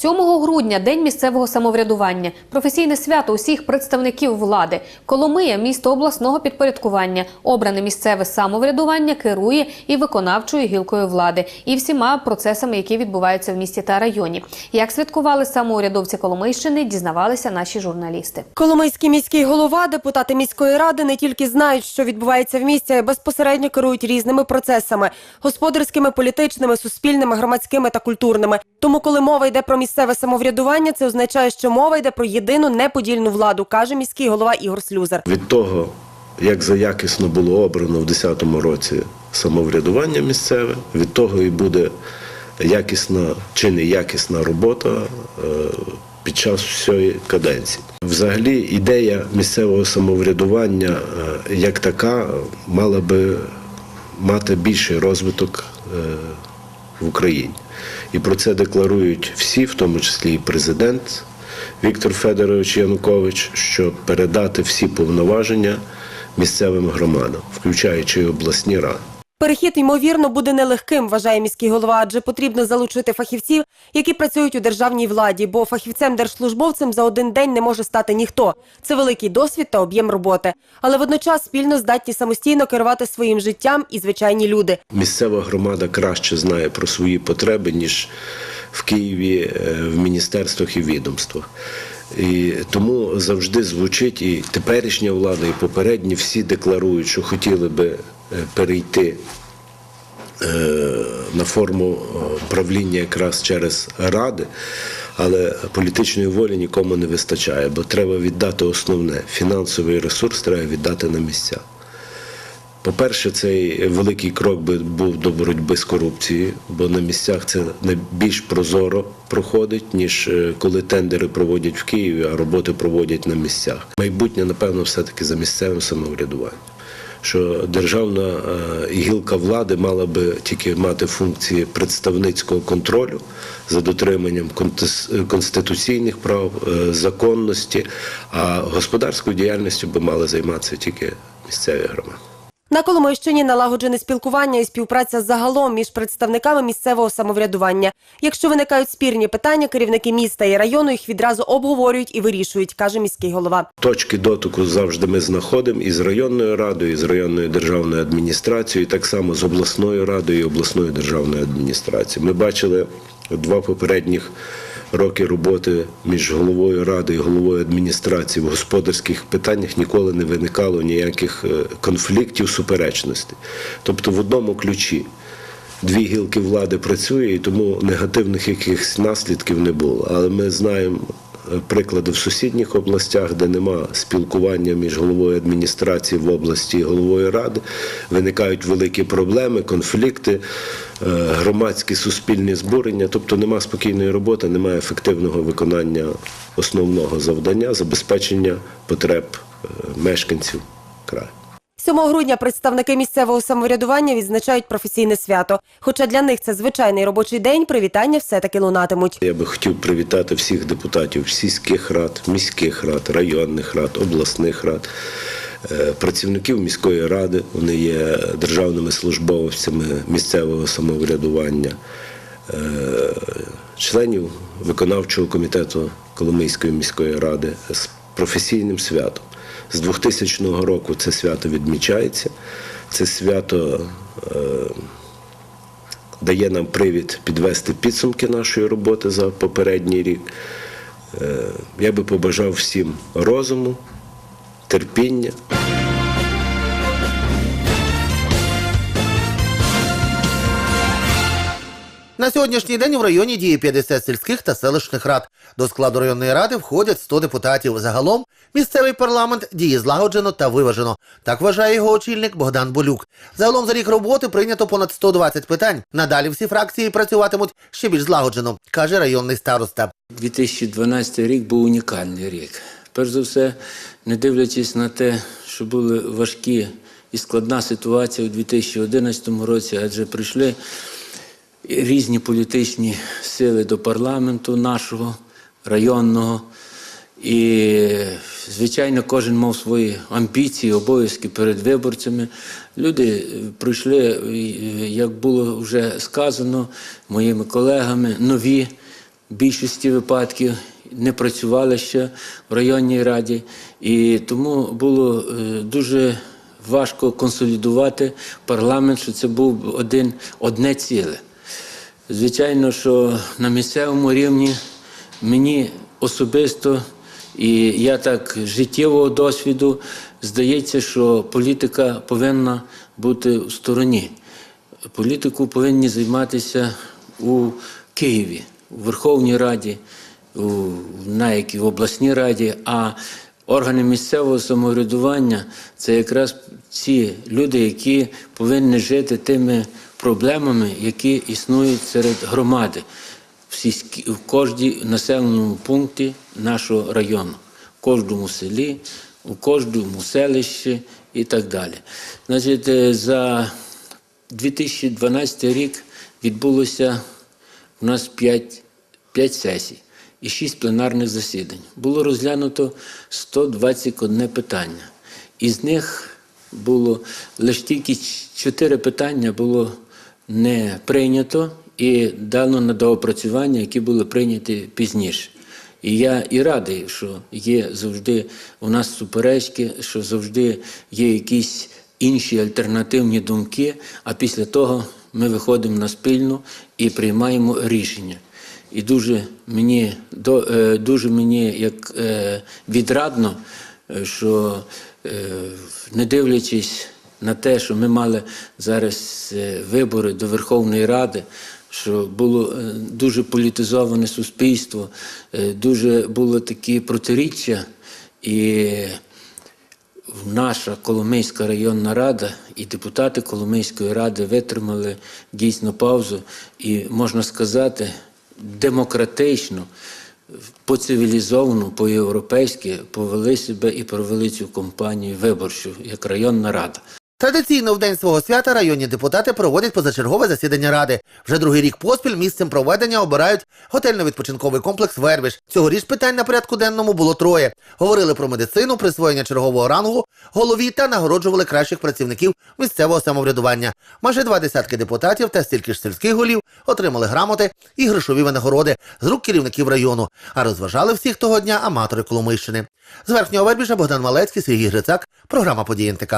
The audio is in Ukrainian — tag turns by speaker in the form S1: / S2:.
S1: 7 грудня день місцевого самоврядування, професійне свято усіх представників влади. Коломия місто обласного підпорядкування. Обране місцеве самоврядування керує і виконавчою гілкою влади, і всіма процесами, які відбуваються в місті та районі. Як святкували самоурядовці Коломийщини, дізнавалися наші журналісти.
S2: Коломийський міський голова, депутати міської ради не тільки знають, що відбувається в місті, а й безпосередньо керують різними процесами господарськими, політичними, суспільними, громадськими та культурними. Тому, коли мова йде про місцеве самоврядування, це означає, що мова йде про єдину неподільну владу, каже міський голова Ігор Слюзар.
S3: Від того, як заякісно було обрано в 2010 році самоврядування місцеве, від того і буде якісна чи неякісна робота е, під час всієї каденції. Взагалі, ідея місцевого самоврядування е, як така мала би мати більший розвиток е, в Україні. І про це декларують всі, в тому числі і президент Віктор Федорович Янукович, що передати всі повноваження місцевим громадам, включаючи і обласні ради.
S2: Перехід ймовірно буде нелегким, вважає міський голова, адже потрібно залучити фахівців, які працюють у державній владі, бо фахівцем-держслужбовцем за один день не може стати ніхто. Це великий досвід та об'єм роботи. Але водночас спільно здатні самостійно керувати своїм життям і звичайні люди.
S3: Місцева громада краще знає про свої потреби, ніж в Києві е, в міністерствах і відомствах. І тому завжди звучить і теперішня влада, і попередні всі декларують, що хотіли би перейти е, на форму е, правління якраз через ради, але політичної волі нікому не вистачає, бо треба віддати основне фінансовий ресурс треба віддати на місця. По-перше, цей великий крок би був до боротьби з корупцією, бо на місцях це найбільш прозоро проходить, ніж е, коли тендери проводять в Києві, а роботи проводять на місцях. Майбутнє, напевно, все-таки за місцевим самоврядуванням. Що державна е, гілка влади мала би тільки мати функції представницького контролю за дотриманням конституційних прав, е, законності, а господарською діяльністю би мали займатися тільки місцеві громади.
S2: На Коломийщині налагоджене спілкування і співпраця загалом між представниками місцевого самоврядування. Якщо виникають спірні питання, керівники міста і району їх відразу обговорюють і вирішують, каже міський голова.
S3: Точки дотику завжди ми знаходимо і з районною радою, і з районною державною адміністрацією, так само з обласною радою і обласною державною адміністрацією. Ми бачили два попередніх роки роботи між головою ради і головою адміністрації в господарських питаннях ніколи не виникало ніяких е, конфліктів, суперечностей. Тобто в одному ключі. Дві гілки влади працює, і тому негативних якихось наслідків не було. Але ми знаємо приклади в сусідніх областях, де нема спілкування між головою адміністрації в області і головою ради. Виникають великі проблеми, конфлікти, е, громадські суспільні збурення. Тобто нема спокійної роботи, немає ефективного виконання основного завдання забезпечення потреб е, мешканців краю.
S2: 7 грудня представники місцевого самоврядування відзначають професійне свято. Хоча для них це звичайний робочий день, привітання все-таки лунатимуть.
S3: Я би хотів привітати всіх депутатів сільських рад, міських рад, районних рад, обласних рад, е, працівників міської ради. Вони є державними службовцями місцевого самоврядування, е, членів виконавчого комітету Коломийської міської ради з професійним святом. З 2000 року це свято відмічається. Це свято е, дає нам привід підвести підсумки нашої роботи за попередній рік. Е, Я би побажав всім розуму, терпіння.
S4: На сьогоднішній день в районі діє 50 сільських та селищних рад. До складу районної ради входять 100 депутатів. Загалом місцевий парламент діє злагоджено та виважено. Так вважає його очільник Богдан Болюк. Загалом за рік роботи прийнято понад 120 питань. Надалі всі фракції працюватимуть ще більш злагоджено, каже районний староста.
S5: 2012 рік був унікальний рік. Перш за все, не дивлячись на те, що були важкі і складна ситуація у 2011 році, адже прийшли різні політичні сили до парламенту нашого, районного. І, звичайно, кожен мав свої амбіції, обов'язки перед виборцями. Люди пройшли, як було вже сказано моїми колегами, нові в більшості випадків не працювали ще в районній раді, і тому було е, дуже важко консолідувати парламент, що це був один, одне ціле. Звичайно, що на місцевому рівні мені особисто і я так життєвого досвіду здається, що політика повинна бути в стороні. Політику повинні займатися у Києві, у Верховній Раді, у, і в обласній раді, а органи місцевого самоврядування це якраз ці люди, які повинні жити тими проблемами, які існують серед громади в, сільській, в кожній населеному пункті нашого району, в кожному селі, у кожному селищі і так далі. Значить, е, за 2012 рік відбулося у нас 5, 5 сесій і 6 пленарних засідань. Було розглянуто 121 питання. Із них було лише тільки 4 питання було не прийнято і дано на доопрацювання, які були прийняті пізніше. І я і радий, що є завжди у нас суперечки, що завжди є якісь інші альтернативні думки, а після того ми виходимо на спільну і приймаємо рішення. І дуже мені, до- е, дуже мені як е, відрадно, е, що не дивлячись на те, що ми мали зараз вибори до Верховної Ради, що було дуже політизоване суспільство, дуже було такі протиріччя, і наша Коломийська районна рада і депутати Коломийської ради витримали дійсно паузу. І, можна сказати, демократично, по-цивілізовано, по-європейськи повели себе і провели цю компанію виборчу як районна рада.
S4: Традиційно в день свого свята районні депутати проводять позачергове засідання ради. Вже другий рік поспіль місцем проведення обирають готельно-відпочинковий комплекс Вербіж. Цьогоріч питань на порядку денному було троє. Говорили про медицину, присвоєння чергового рангу, голові та нагороджували кращих працівників місцевого самоврядування. Майже два десятки депутатів та стільки ж сільських голів отримали грамоти і грошові винагороди з рук керівників району. А розважали всіх того дня аматори Коломийщини. З верхнього Вербіжа Богдан Малецький, Сергій Грицак, програма «Події НТК».